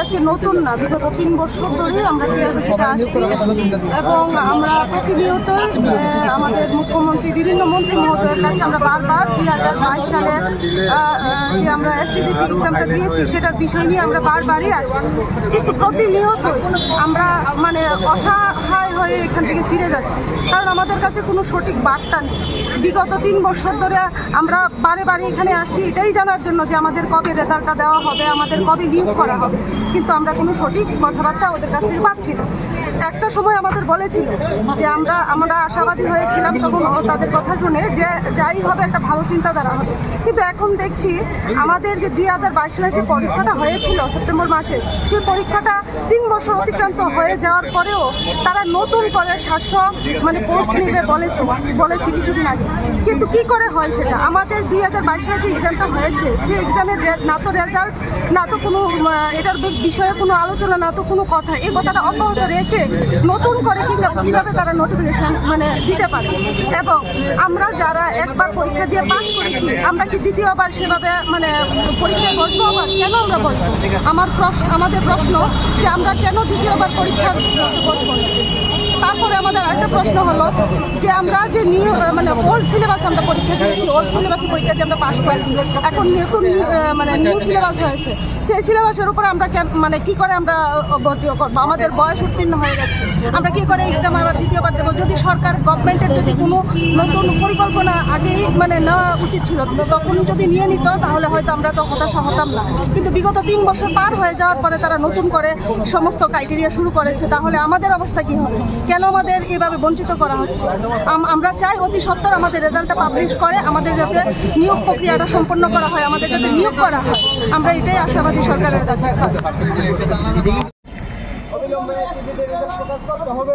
আজকে নতুন না তিন ধরেই আমরা এবং আমরা প্রতিনিয়ত আমাদের মুখ্যমন্ত্রী, বিভিন্ন মন্ত্রী মহোদয়ের কাছে আমরা বারবার দুই হাজার বাইশ সালে যে আমরা এসটিডিপি এক্সামটা দিয়েছি, সেটার বিষয় নিয়ে আমরা বারবারই আসছি। প্রতিনিয়ত আমরা মানে অসহায় হয়ে এখান থেকে ফিরে যাচ্ছি। কারণ আমাদের কাছে কোনো সঠিক বার্তা নেই। বিগত তিন বছর ধরে আমরা বারে বারে এখানে আসি, এটাই জানার জন্য যে আমাদের কবে রেজাল্টটা দেওয়া হবে, আমাদের কবে নিয়োগ করা হবে। কিন্তু আমরা কোনো সঠিক কথাবার্তা ওদের কাছ থেকে পাচ্ছি না। একটা সময় আমাদের বলেছিল যে আমরা আমরা আশাবাদী হয়েছিলাম তখন তাদের কথা শুনে যে যাই হবে একটা ভালো চিন্তাধারা হবে। কিন্তু এখন দেখছি আমাদের যে দুই হাজার বাইশ সালে যে পরীক্ষাটা হয়েছিল সেপ্টেম্বর মাসে, সেই পরীক্ষাটা তিন বছর অতিক্রান্ত হয়ে যাওয়ার পরেও তারা নতুন করে সাতশো মানে পোস্ট নিবে বলেছে বলেছে কিছুদিন আগে। কিন্তু কি করে হয় সেটা? আমাদের দুই হাজার বাইশ সালে যে এক্সামটা হয়েছে, সেই এক্সামের না তো রেজাল্ট না তো কোনো এটার বিষয়ে কোনো আলোচনা, না তো কোনো কথা। এই কথাটা অব্যাহত রেখে নতুন করে কীভাবে তারা নোটিফিকেশান মানে দিতে পারে? এবং আমরা যারা একবার পরীক্ষা দিয়ে পাশ করেছি, আমরা কি দ্বিতীয়বার সেভাবে মানে পরীক্ষায় বসবো আবার? কেন আমরা বসবো? আমার প্রশ্ন আমাদের প্রশ্ন যে আমরা কেন দ্বিতীয়বার পরীক্ষার বসবো তারপরে আমাদের একটা প্রশ্ন হলো যে আমরা যে নিউ মানে ওল্ড সিলেবাস আমরা পরীক্ষা দিয়েছি ওল্ড সিলেবাসে পরীক্ষা দিয়ে আমরা পাশ করেছি। এখন নতুন মানে নিউ সিলেবাস হয়েছে। সেই সিলেবাসের উপরে আমরা কেন মানে কি করে আমরা ভর্তি করব? আমাদের বয়স উত্তীর্ণ হয়ে গেছে। আমরা কি করে এক্সাম আবার দ্বিতীয়বার দেবো? যদি সরকার গভর্নমেন্টের যদি কোনো নতুন পরিকল্পনা আগেই মানে নেওয়া উচিত ছিল, তখন যদি নিয়ে নিত, তাহলে হয়তো আমরা তো হতাশা হতাম না। কিন্তু বিগত তিন বছর পার হয়ে যাওয়ার পরে তারা নতুন করে সমস্ত ক্রাইটেরিয়া শুরু করেছে, তাহলে আমাদের অবস্থা কি হবে? কেন আমাদের এভাবে বঞ্চিত করা হচ্ছে? আম- আমরা চাই অতি সত্তর আমাদের রেজাল্টটা পাবলিশ করে, আমাদের যাতে নিয়োগ প্রক্রিয়াটা সম্পন্ন করা হয়, আমাদের যাতে নিয়োগ করা হয়। আমরা এটাই আশাবাদী সরকারের কাছে। অবিলম্বে হবে।